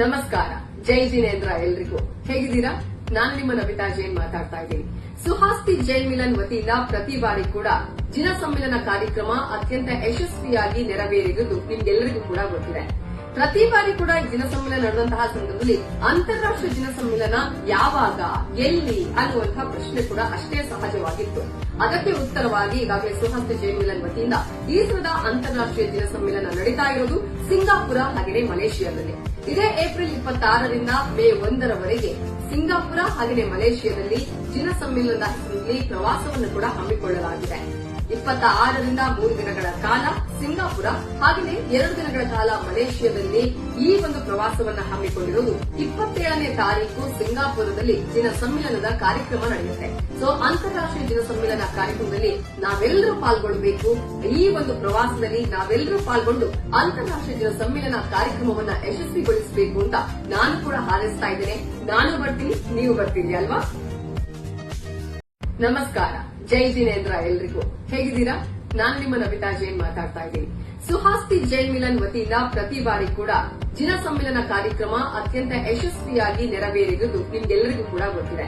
ನಮಸ್ಕಾರ. ಜೈ ಜಿನೇಂದ್ರ ಎಲ್ರಿಗೂ. ಹೇಗಿದ್ದೀರಾ? ನಾನು ನಿಮ್ಮ ನವಿತಾ ಜೈನ್ ಮಾತಾಡ್ತಾ ಇದ್ದೀನಿ. ಸುಹಾಸ್ತಿ ಜೈನ್ ಮಿಲನ್ ವತಿಯಿಂದ ಪ್ರತಿ ಬಾರಿ ಕೂಡ ಜಿನ ಸಮ್ಮಿಲನ ಕಾರ್ಯಕ್ರಮ ಅತ್ಯಂತ ಯಶಸ್ವಿಯಾಗಿ ನೆರವೇರಿರುವುದು ನಿಮ್ಗೆಲ್ಲರಿಗೂ ಕೂಡ ಗೊತ್ತಿದೆ. ಪ್ರತಿ ಬಾರಿ ಕೂಡ ಜಿನ ಸಮ್ಮಿಲನ ನಡೆದಂತಹ ಸಂದರ್ಭದಲ್ಲಿ ಅಂತಾರಾಷ್ಟ್ರೀಯ ಜಿನ ಸಮ್ಮಿಲನ ಯಾವಾಗ, ಎಲ್ಲಿ ಅನ್ನುವಂತಹ ಪ್ರಶ್ನೆ ಕೂಡ ಅಷ್ಟೇ ಸಹಜವಾಗಿತ್ತು. ಅದಕ್ಕೆ ಉತ್ತರವಾಗಿ ಈಗಾಗಲೇ ಸುಹಾಸ್ತಿ ಜೈಮಿಲನ್ ವತಿಯಿಂದ ಈ ಸಲದ ಅಂತಾರಾಷ್ಟ್ರೀಯ ಜಿನ ಸಮ್ಮೇಳನ ನಡೀತಾ ಇರೋದು ಸಿಂಗಾಪುರ, ಹಾಗೆಯೇ ಮಲೇಷಿಯಾದಲ್ಲಿ. ಇದೇ ಏಪ್ರಿಲ್ ಇಪ್ಪತ್ತಾರರಿಂದ ಮೇ ಒಂದರವರೆಗೆ ಸಿಂಗಾಪುರ, ಹಾಗೆಯೇ ಮಲೇಷಿಯಾದಲ್ಲಿ ಜಿನ ಸಮ್ಮೇಳನದ ಹೆಸರಿನಲ್ಲಿ ಪ್ರವಾಸವನ್ನು ಕೂಡ ಹಮ್ಮಿಕೊಳ್ಳಲಾಗಿದೆ. ಇಪ್ಪತ್ತ ಆರರಿಂದ ಮೂರು ದಿನಗಳ ಕಾಲ ಸಿಂಗಾಪುರ, ಹಾಗೆಯೇ ಎರಡು ದಿನಗಳ ಕಾಲ ಮಲೇಷಿಯಾದಲ್ಲಿ ಈ ಒಂದು ಪ್ರವಾಸವನ್ನ ಹಮ್ಮಿಕೊಂಡಿರುವುದು ಇಪ್ಪತ್ತೇಳನೇ ತಾರೀಕು ಸಿಂಗಾಪುರದಲ್ಲಿ ದಿನ ಸಮ್ಮೇಳನದ ಕಾರ್ಯಕ್ರಮ ನಡೆಯುತ್ತೆ. ಸೊ ಅಂತಾರಾಷ್ಟ್ರೀಯ ದಿನ ಸಮ್ಮೇಳನ ಕಾರ್ಯಕ್ರಮದಲ್ಲಿ ನಾವೆಲ್ಲರೂ ಪಾಲ್ಗೊಳ್ಳಬೇಕು ಈ ಒಂದು ಪ್ರವಾಸದಲ್ಲಿ ನಾವೆಲ್ಲರೂ ಪಾಲ್ಗೊಂಡು ಅಂತಾರಾಷ್ಟ್ರೀಯ ದಿನ ಸಮ್ಮೇಳನ ಕಾರ್ಯಕ್ರಮವನ್ನ ಯಶಸ್ವಿಗೊಳಿಸಬೇಕು ಅಂತ ನಾನು ಕೂಡ ಹಾರೈಸ್ತಾ ಇದ್ದೇನೆ. ನಾನು ಬರ್ತೀನಿ, ನೀವು ಬರ್ತೀರಿ, ಅಲ್ವಾ? ನಮಸ್ಕಾರ. ಜೈ ಜಿನೇಂದ್ರ ಎಲ್ರಿಗೂ. ಹೇಗಿದ್ದೀರಾ? ನಾನು ನಿಮ್ಮ ನವಿತಾ ಜೈನ್ ಮಾತಾಡ್ತಾ ಇದ್ದೀನಿ. ಸುಹಾಸ್ತಿ ಜೈನ್ ಮಿಲನ್ ವತಿಯಿಂದ ಪ್ರತಿ ಬಾರಿ ಕೂಡ ಜಿನ ಸಮ್ಮಿಲನ ಕಾರ್ಯಕ್ರಮ ಅತ್ಯಂತ ಯಶಸ್ವಿಯಾಗಿ ನೆರವೇರಿರುವುದು ನಿಮ್ಗೆಲ್ಲರಿಗೂ ಕೂಡ ಗೊತ್ತಿದೆ.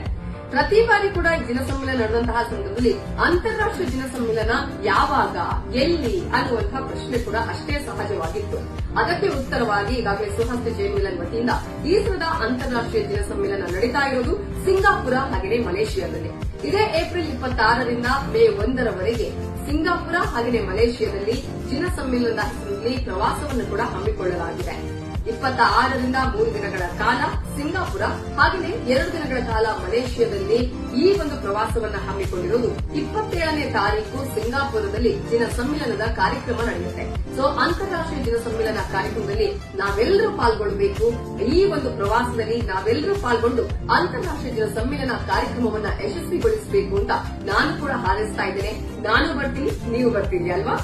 ಪ್ರತಿ ಬಾರಿ ಕೂಡ ಜಿನ ಸಮ್ಮಿಲನ ನಡೆದಂತಹ ಸಂದರ್ಭದಲ್ಲಿ ಅಂತಾರಾಷ್ಟ್ರೀಯ ಜಿನ ಸಮ್ಮೇಳನ ಯಾವಾಗ, ಎಲ್ಲಿ ಅನ್ನುವಂತಹ ಪ್ರಶ್ನೆ ಕೂಡ ಅಷ್ಟೇ ಸಹಜವಾಗಿತ್ತು. ಅದಕ್ಕೆ ಉತ್ತರವಾಗಿ ಈಗಾಗಲೇ ಸುಹಸ್ತ ಜಯಮಿಲನ್ ಮಿಲನ್ ವತಿಯಿಂದ ಈ ಸಲದ ಅಂತಾರಾಷ್ಟ್ರೀಯ ಜಿನ ಸಮ್ಮೇಳನ ನಡೀತಾ ಇರೋದು ಸಿಂಗಾಪುರ ಹಾಗೆಯೇ ಮಲೇಷಿಯಾದಲ್ಲಿ. ಇದೇ ಏಪ್ರಿಲ್ ಇಪ್ಪತ್ತಾರರಿಂದ ಮೇ ಒಂದರವರೆಗೆ ಸಿಂಗಾಪುರ ಹಾಗೆಯೇ ಮಲೇಷಿಯಾದಲ್ಲಿ ಜಿನ ಸಮ್ಮೇಳನದ ಹೆಸರಿನಲ್ಲಿ ಪ್ರವಾಸವನ್ನು ಕೂಡ ಹಮ್ಮಿಕೊಳ್ಳಲಾಗಿದೆ. ಇಪ್ಪತ್ತ ಆರರಿಂದ ಮೂರು ದಿನಗಳ ಕಾಲ ಸಿಂಗಾಪುರ, ಹಾಗೆಯೇ ಎರಡು ದಿನಗಳ ಕಾಲ ಮಲೇಷಿಯಾದಲ್ಲಿ ಈ ಒಂದು ಪ್ರವಾಸವನ್ನ ಹಮ್ಮಿಕೊಂಡಿರುವುದು ಇಪ್ಪತ್ತೇಳನೇ ತಾರೀಕು ಸಿಂಗಾಪುರದಲ್ಲಿ ದಿನ ಸಮ್ಮೇಳನದ ಕಾರ್ಯಕ್ರಮ ನಡೆಯುತ್ತೆ. ಸೊ ಅಂತಾರಾಷ್ಟ್ರೀಯ ದಿನ ಸಮ್ಮೇಳನ ಕಾರ್ಯಕ್ರಮದಲ್ಲಿ ನಾವೆಲ್ಲರೂ ಪಾಲ್ಗೊಳ್ಳಬೇಕು ಈ ಒಂದು ಪ್ರವಾಸದಲ್ಲಿ ನಾವೆಲ್ಲರೂ ಪಾಲ್ಗೊಂಡು ಅಂತಾರಾಷ್ಟ್ರೀಯ ದಿನ ಸಮ್ಮೇಳನ ಕಾರ್ಯಕ್ರಮವನ್ನ ಯಶಸ್ವಿಗೊಳಿಸಬೇಕು ಅಂತ ನಾನು ಕೂಡ ಹಾರೈಸ್ತಾ ಇದ್ದೇನೆ. ನಾನು ಬರ್ತೀನಿ, ನೀವು ಬರ್ತೀರಿ, ಅಲ್ವಾ?